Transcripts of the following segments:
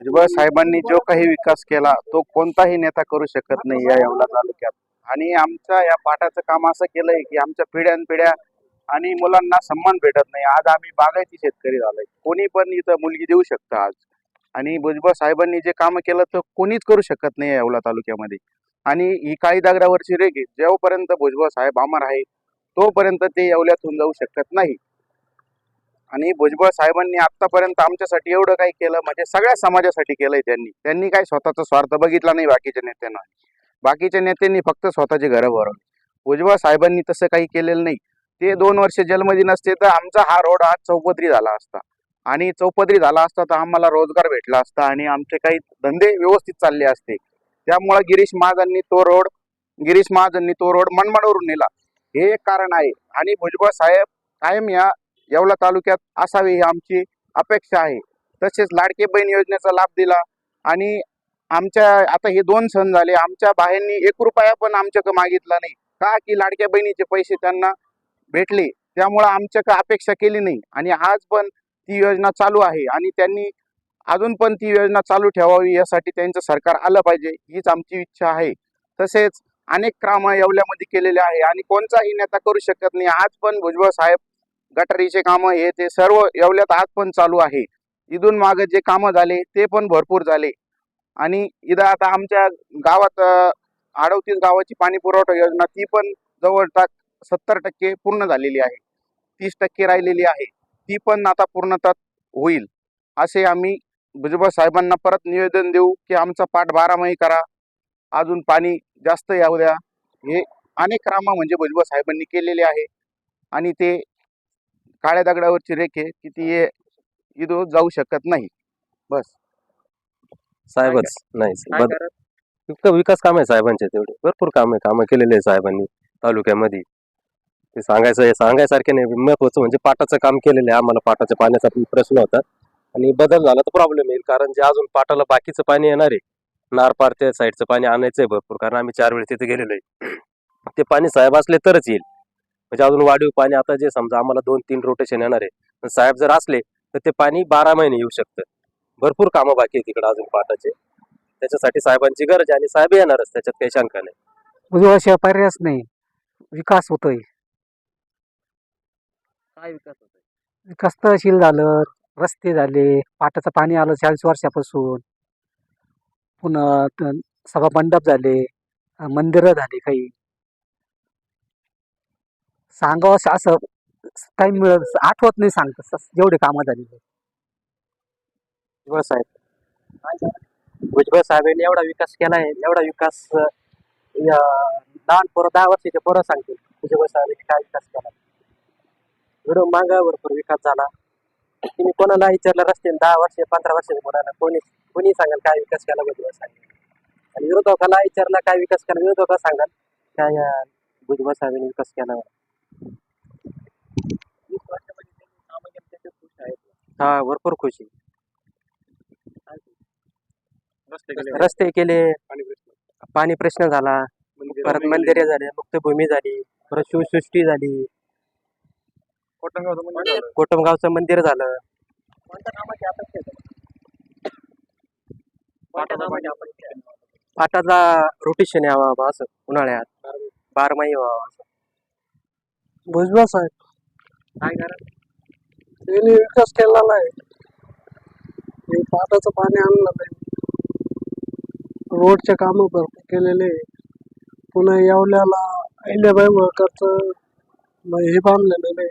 म्हणजे भुजबळ साहेबांनी जो काही विकास केला तो कोणताही नेता करू शकत नाही या येवला तालुक्यात. आणि आमच्या या पाठाचं काम असं केलंय की आमच्या पिढ्यानपिढ्या आणि मुलांना सन्मान भेटत नाही. आज आम्ही बागायती शेतकरी झालोय. कोणी पण इथं मुलगी देऊ शकतं आज. आणि भुजबळ साहेबांनी जे काम केलं तर कोणीच करू शकत नाही येवला तालुक्यामध्ये. आणि ही काही दगडावरची रेगी जेव्हापर्यंत भुजबळ साहेब अमर आहे तोपर्यंत ते येवल्यातून जाऊ शकत नाही. आणि भुजबळ साहेबांनी आतापर्यंत आमच्यासाठी एवढं काही केलं म्हणजे सगळ्या समाजासाठी केलंय त्यांनी. त्यांनी काही स्वतःचा स्वार्थ बघितला नाही बाकीच्या नेत्यांना. बाकीच्या नेत्यांनी फक्त स्वतःचे घरं भरवली. भुजबळ साहेबांनी तसं काही केलेलं नाही. ते दोन वर्ष जेलमध्ये नसते तर आमचा हा रोड आज चौपदरी झाला असता. आणि चौपदरी झाला असता तर आम्हाला रोजगार भेटला असता आणि आमचे काही धंदे व्यवस्थित चालले असते. त्यामुळे गिरीश महाजननी तो रोड गिरीश महाजननी तो रोड मनमाडवरून नेला. हे एक कारण आहे. आणि भुजबळ साहेब कायम या येवला तालुक्यात असावी ही आमची अपेक्षा आहे. तसेच लाडके बहीण योजनेचा लाभ दिला आणि आमच्या आता हे दोन सण झाले आमच्या बाहेरनी एक रुपया पण आमच्याकडे मागितला नाही. का की लाडक्या बहिणीचे पैसे त्यांना भेटले? त्यामुळं आमच्याकडे अपेक्षा केली नाही. आणि आज पण ती योजना चालू आहे आणि त्यांनी अजून पण ती योजना चालू ठेवावी यासाठी त्यांचं सरकार आलं पाहिजे हीच आमची इच्छा आहे. तसेच अनेक कामं येवल्यामध्ये केलेले आहे आणि कोणताही नेता करू शकत नाही. आज पण भुजबळ साहेब गटारीचे कामं हे ते सर्व येवल्यात आज पण चालू आहे. इथून मागे जे कामं झाले ते पण भरपूर झाले. आणि इथं आता आमच्या गावात अडवतीस गावाची पाणी पुरवठा योजना ती पण जवळपास सत्तर टक्के पूर्ण झालेली आहे. तीस टक्के राहिलेली आहे. ती पण आता पूर्णतः होईल. असे आम्ही भुजबळ साहेबांना परत निवेदन देऊ की आमचा पाठ बारामाही करा. अजून पाणी जास्त येऊ द्या. हे अनेक कामं म्हणजे भुजबळ साहेबांनी केलेले आहे. आणि ते काळ्या दगडावरची रेखे की ती ये- इथं जाऊ शकत नाही. बस. साहेबच नाही इतकं विकास काम आहे साहेबांचे तेवढे. भरपूर काम आहे कामं केलेले आहे साहेबांनी तालुक्यामध्ये. ते सांगायचं हे सांगायसारखे नाही. महत्वाचं म्हणजे पाटाचं काम केलेलं आहे. आम्हाला पाटाच्या पाण्याचा पण प्रश्न होता. आणि बदल झाला तर प्रॉब्लेम येईल. कारण जे अजून पाटाला बाकीचं पाणी येणार आहे नारपार त्या साईडचं पाणी आणायचं आहे भरपूर. कारण आम्ही चार वेळेस तिथे गेलेलो आहे. ते पाणी साहेब असले तरच येईल. म्हणजे अजून वाढीव पाणी आता जे समजा आम्हाला दोन तीन रोटेशन येणार आहे. पण साहेब जर असले तर ते पाणी बारा महिने येऊ शकतं. भरपूर कामं बाकी आहे तिकडे अजून पाटाचे. त्याच्यासाठी साहेबांची गरज आहे आणि साहेब येणारच त्याच्यात काही शंका नाही. भुजबळाशिवाय पर्यायच नाही. विकास होतोय. काय विकास होतोय? विकास तहसील झालं रस्ते झाले पाटाचं पाणी आलं चाळीस वर्षापासून. पुन्हा सभा मंडप झाले मंदिरं झाली काही. सांगावं असं- असं काही मिळत आठवत नाही सांगत जेवढे कामं झाली. भुजबळ साहेब. भुजबळ साहेबांनी एवढा विकास केलाय एवढा विकास लहान पोरं दहा वर्षाचे पोरं सांगतील. भुजबळ साहेबांनी काय विकास केला घडून मागा भरपूर विकास झाला. तुम्ही कोणाला विचारलं रस्ते दहा वर्ष पंधरा वर्षाच्या मुलांना कोणी कोणी सांगाल काय विकास केला भुजबळ साहेब? आणि विरोधकाला विचारला काय विकास केला? विरोधकाला सांगाल काय भुजबळ साहेबांनी विकास केला? हा भरपूर खुशी रस्ते केले पाणी प्रश्न. झाला परत मंदिरे झाले मुक्तभूमी झाली परत शिवसृष्टी झाली. कोटमगावचं मंदिर झालं. पाटाचा रोटेशन यावा बा असं उन्हाळ्यात. बारमाही. व्हावा असं. भुजबळ साहेब. काय करा यांनी विकास केलेला आहे. हे पाटाचं पाणी आणलं नाही. रोडचे कामं भरपूर केलेले पुन्हा येवल्याला अहिल्याबाई होळकरचं हे बांधलेलं आहे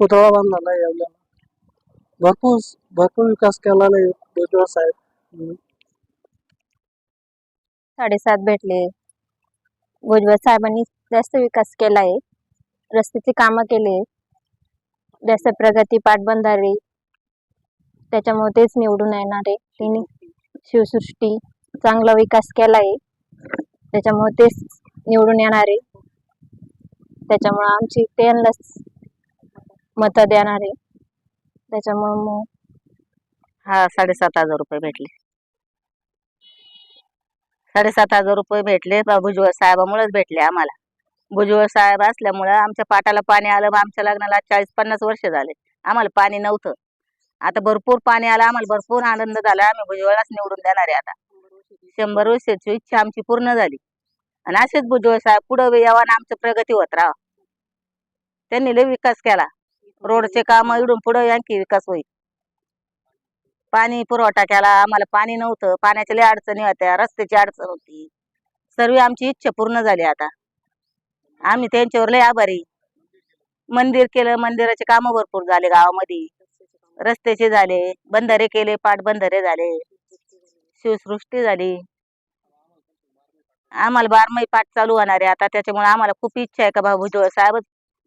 पुतळा बांधलेला आहे येवल्याला. भरपूर भरपूर विकास केला नाही भुजबळ साहेब. साडेसात भेटले. भुजबळ साहेबांनी जास्त विकास केला आहे रस्त्याची कामं केले. जास्त प्रगती पाटबंधारे त्याच्यामुळे तेच निवडून येणार आहे. तिने शिवसृष्टी चांगला विकास केला आहे त्याच्यामुळे तेच निवडून येणार आहे. त्याच्यामुळे आमची त्यांनाच मतं देणार आहे. त्याच्यामुळे मग हा साडेसात हजार रुपये भेटले. साडेसात हजार रुपये भेटले. बा भुजबळ साहेबामुळेच भेटले आम्हाला. भुजबळ साहेब असल्यामुळं आमच्या पाटाला पाणी आलं आमच्या लग्नाला चाळीस पन्नास वर्ष झाले. आम्हाला पाणी नव्हतं. आता भरपूर पाणी आलं आम्हाला भरपूर आनंद झाला. आम्ही भुजबळाच निवडून देणार आहे आता. शंभर वर्षाची इच्छा आमची पूर्ण झाली. आणि असेच भुजबळ साहेब पुढे यावा आणि आमचं प्रगती होत राहा त्यांनी लय विकास केला. रोडचे काम इडून पुढे आणखी विकास होईल. पाणी पुरवठा केला आम्हाला पाणी नव्हतं. पाण्याच्या लय अडचणी होत्या रस्त्याची अडचण होती. सर्व आमची इच्छा पूर्ण झाली आता. आम्ही त्यांच्यावर लय आभारी मंदिर केलं मंदिराचे काम भरपूर झाले गावामध्ये. रस्त्याचे झाले बंधारे केले पाटबंधारे झाले. शिवसृष्टी झाली. आम्हाला बारमाही पाठ चालू होणार आहे. आता त्याच्यामुळे आम्हाला खूप इच्छा आहे का बाबा भुजबळ साहेब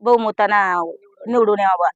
बहुमताना निवडून यावा.